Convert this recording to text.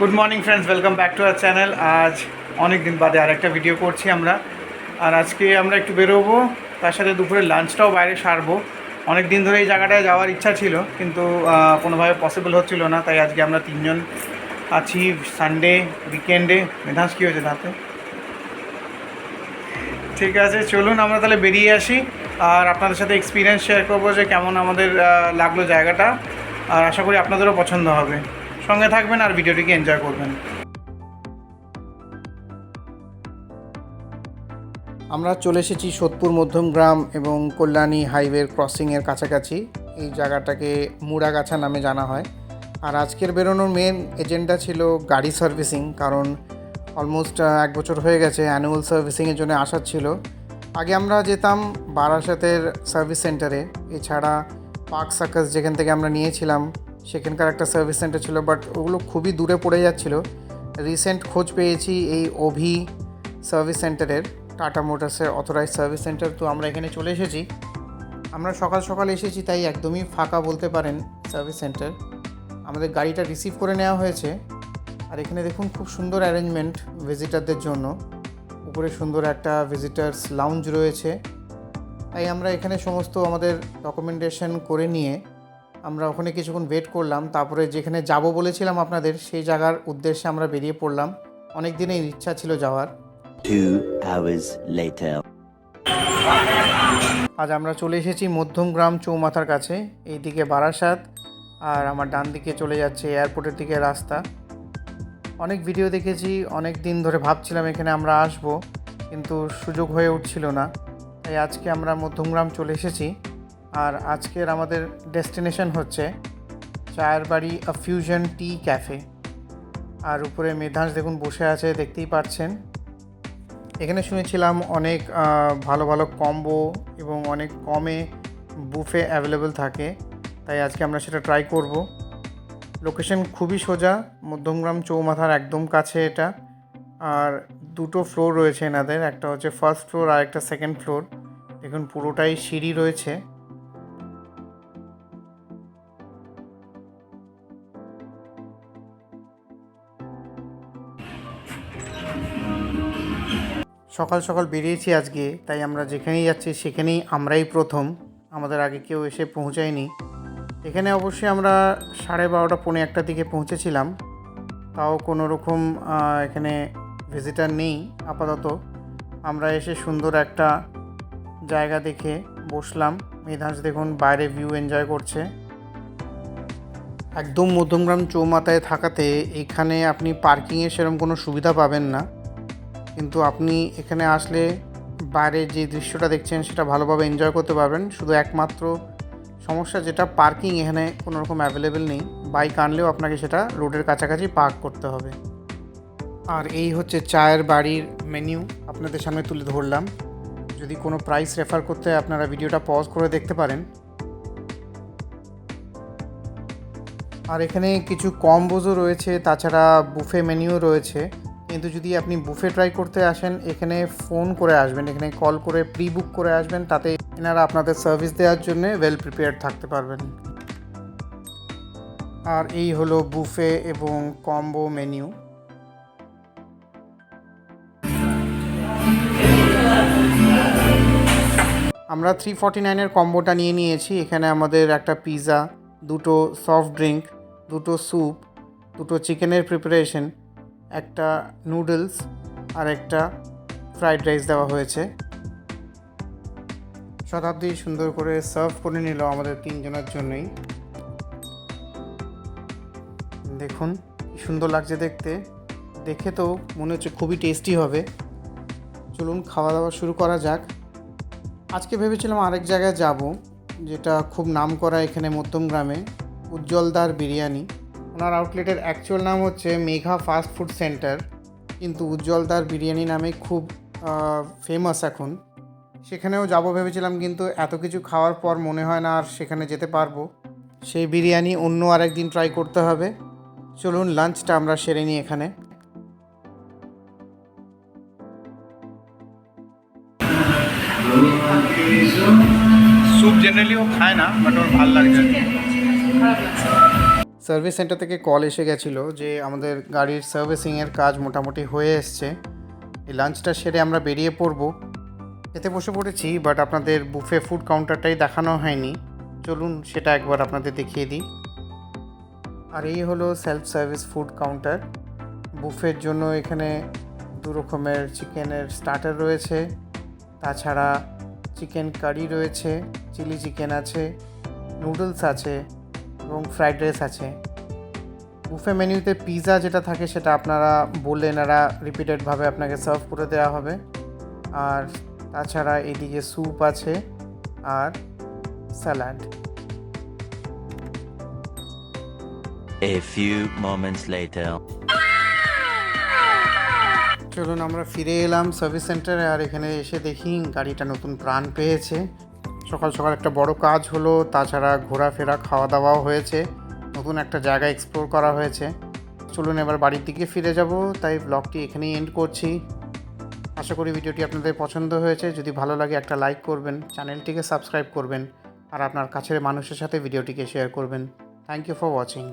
Good morning friends welcome back to our channel আজ অনেক দিন বাদে আর একটা ভিডিও করছি আমরা। আর আজকে আমরা একটু বেরোবো। তার সাথে দুপুরে লাঞ্চটাও বাইরে সারবো। অনেক দিন ধরে এই জায়গাটায় যাওয়ার ইচ্ছা ছিল, কিন্তু কোনোভাবে পসিবল হচ্ছিল না। তাই আজকে আমরা তিনজন আছি সানডে উইকেন্ডে মেধাস, কী হয়েছে তাতে? ঠিক আছে, চলুন আমরা তাহলে বেরিয়ে আসি। আর আপনাদের সাথে এক্সপিরিয়েন্স শেয়ার করব যে কেমন আমাদের লাগল জায়গাটা। আর আশা করি আপনাদেরও পছন্দ হবে। সঙ্গে থাকবেন আর ভিডিওটিকে এনজয় করবেন। আমরা চলে এসেছি সোদপুর মধ্যমগ্রাম এবং কল্যাণী হাইওয়ের ক্রসিংয়ের কাছাকাছি। এই জায়গাটাকে মুড়াগাছা নামে জানা হয়। আর আজকের বেরোনোর মেন এজেন্ডা ছিল গাড়ি সার্ভিসিং কারণ অলমোস্ট এক বছর হয়ে গেছে অ্যানুয়াল সার্ভিসিংয়ের জন্য আসার ছিল। আগে আমরা যেতাম বারাসাতের সার্ভিস সেন্টারে এছাড়া পার্ক সার্কাস যেখান থেকে আমরা নিয়েছিলাম সেখানকার একটা সার্ভিস সেন্টার ছিল বাট ওগুলো খুবই দূরে পড়ে যাচ্ছিল। রিসেন্ট খোঁজ পেয়েছি এই অভি সার্ভিস সেন্টারের টাটা মোটরসের অথরাইজ সার্ভিস সেন্টার তো আমরা এখানে চলে এসেছি। আমরা সকাল সকাল এসেছি, তাই একদমই ফাঁকা বলতে পারেন সার্ভিস সেন্টার আমাদের গাড়িটা রিসিভ করে নেওয়া হয়েছে। আর এখানে দেখুন, খুব সুন্দর অ্যারেঞ্জমেন্ট ভিজিটারদের জন্য। উপরে সুন্দর একটা ভিজিটার্স লাউঞ্জ রয়েছে। তাই আমরা এখানে সমস্ত আমাদের ডকুমেন্টেশন করে নিয়ে আমরা ওখানে কিছুক্ষণ ওয়েট করলাম তারপরে যেখানে যাব বলেছিলাম আপনাদের সেই জায়গার উদ্দেশ্যে আমরা বেরিয়ে পড়লাম। অনেক দিনের ইচ্ছা ছিল যাওয়ার। আজ আমরা চলে এসেছি মধ্যমগ্রাম চৌমাথার কাছে এইদিকে বারাসাত আর আমার ডান দিকে চলে যাচ্ছে এয়ারপোর্টের দিকে রাস্তা। অনেক ভিডিও দেখেছি অনেক দিন ধরে ভাবছিলাম এখানে আমরা আসব কিন্তু সুযোগ হয়ে উঠছিল না। তাই আজকে আমরা মধ্যমগ্রাম চলে এসেছি। আর আজকের আমাদের ডেস্টিনেশন হচ্ছে চায়ের বাড়ি আ ফিউশন টি ক্যাফে আর উপরে মেধাস দেখুন বসে আছে, দেখতেই পাচ্ছেন। এখানে শুনেছিলাম অনেক ভালো ভালো কম্বো এবং অনেক কমে বুফে অ্যাভেলেবেল থাকে। তাই আজকে আমরা সেটা ট্রাই করব। লোকেশন খুবই সোজা, মধ্যমগ্রাম চৌমাথার একদম কাছে এটা। আর দুটো ফ্লোর রয়েছে এনাদের, একটা হচ্ছে ফার্স্ট ফ্লোর আর একটা সেকেন্ড ফ্লোর। দেখুন পুরোটাই সিঁড়ি রয়েছে। সকাল সকাল বেরিয়েছি আজকে, তাই আমরা যেখানেই যাচ্ছি সেখানেই আমরাই প্রথম। আমাদের আগে কেউ এসে পৌঁছায়নি। এখানে অবশ্যই আমরা সাড়ে বারোটা, পৌনে একটার দিকে পৌঁছেছিলাম। তাও কোনো রকম এখানে ভিজিটার নেই আপাতত। আমরা এসে সুন্দর একটা জায়গা দেখে বসলাম। মেধাস দেখুন বাইরে ভিউ এনজয় করছে। একদম মধ্যমগ্রাম চৌমাথায় থাকাতে এখানে আপনি পার্কিংয়ের সেরকম কোনো সুবিধা পাবেন না। কিন্তু আপনি এখানে আসলে বাইরে যে দৃশ্যটা দেখছেন, সেটা ভালোভাবে এনজয় করতে পারবেন। শুধু একমাত্র সমস্যা যেটা পার্কিং এখানে কোনো রকম অ্যাভেলেবেল নেই। বাইক আনলেও আপনাকে সেটা রোডের কাছাকাছি পার্ক করতে হবে। আর এই হচ্ছে চায়ের বাড়ির মেনু আপনাদের সামনে তুলে ধরলাম। যদি কোনো প্রাইস রেফার করতে আপনারা ভিডিওটা পজ করে দেখতে পারেন। আর এখানে কিছু কম্বোজও রয়েছে, তাছাড়া বুফে মেনুও রয়েছে। কিন্তু যদি আপনি বুফে ট্রাই করতে আসেন, এখানে ফোন করে আসবেন, এখানে কল করে প্রি বুক করে আসবেন, তাতে এনারা আপনাদের সার্ভিস দেওয়ার জন্য ওয়েল প্রিপেয়ার্ড থাকতে পারবেন। আর এই হলো বুফে এবং কম্বো মেনু আমরা থ্রি ফর্টি নাইনের কম্বোটা নিয়ে নিয়েছি। এখানে আমাদের একটা পিৎজা দুটো সফট ড্রিঙ্ক দুটো স্যুপ দুটো চিকেনের প্রিপারেশন একটা নুডলস আর একটা ফ্রাইড রাইস দেওয়া হয়েছে। শতাব্দী সুন্দর করে সার্ভ করে নিল আমাদের তিনজনের জন্যই। দেখুন সুন্দর লাগছে দেখতে। দেখে তো মনে হচ্ছে খুবই টেস্টি হবে। চলুন খাওয়া দাওয়া শুরু করা যাক। আজকে ভেবেছিলাম আরেক জায়গায় যাব, যেটা খুব নাম করা এখানে মধ্যমগ্রামে উজ্জ্বলদার বিরিয়ানি। ওনার আউটলেটের অ্যাকচুয়াল নাম হচ্ছে মেঘা ফাস্ট ফুড সেন্টার কিন্তু উজ্জ্বলদার বিরিয়ানি নামে খুব ফেমাস এখন সেখানেও যাব ভেবেছিলাম কিন্তু এত কিছু খাওয়ার পর মনে হয় না আর সেখানে যেতে পারব সেই বিরিয়ানি অন্য আরেক দিন ট্রাই করতে হবে চলুন লাঞ্চটা আমরা সেরে নিই এখানে স্যুপ জেনারেলি ও খায় না বাট ওর ভালো লাগছে সার্ভিস সেন্টার থেকে কল এসে গেছিল যে আমাদের গাড়ির সার্ভিসিংয়ের কাজ মোটামুটি হয়ে এসছে। এই লাঞ্চটা সেরে আমরা বেরিয়ে পড়ব। এতে বসে পড়েছি বাট আপনাদের বুফে ফুড কাউন্টারটাই দেখানো হয়নি। চলুন সেটা একবার আপনাদের দেখিয়ে দিই। আর এই হলো সেলফ সার্ভিস ফুড কাউন্টার বুফের জন্য এখানে দু রকমের চিকেনের স্টার্টার রয়েছে। তাছাড়া চিকেন কারি রয়েছে, চিলি চিকেন আছে নুডলস আছে এবং ফ্রাইড রাইস আছে। বুফে মেনুতে পিৎজা যেটা থাকে সেটা আপনারা বললে এনারা রিপিটেডভাবে আপনাকে সার্ভ করে দেওয়া হবে। আর তাছাড়া এদিকে স্যুপ আছে আর salad. A few moments later. চলুন আমরা ফিরে এলাম সার্ভিস সেন্টারে আর এখানে এসে দেখি গাড়িটা নতুন প্রাণ পেয়েছে। সকাল সকাল একটা বড় কাজ হলো, তাছাড়া ঘোরাফেরা খাওয়া দাওয়াও হয়েছে। নতুন একটা জায়গা এক্সপ্লোর করা হয়েছে। চলুন এবার বাড়ির দিকে ফিরে যাব, তাই ব্লগটি এখানেই এন্ড করছি। আশা করি ভিডিওটি আপনাদের পছন্দ হয়েছে। যদি ভালো লাগে একটা লাইক করবেন, চ্যানেলটিকে সাবস্ক্রাইব করবেন, আর আপনার কাছের মানুষের সাথে ভিডিওটিকে শেয়ার করবেন। Thank you for watching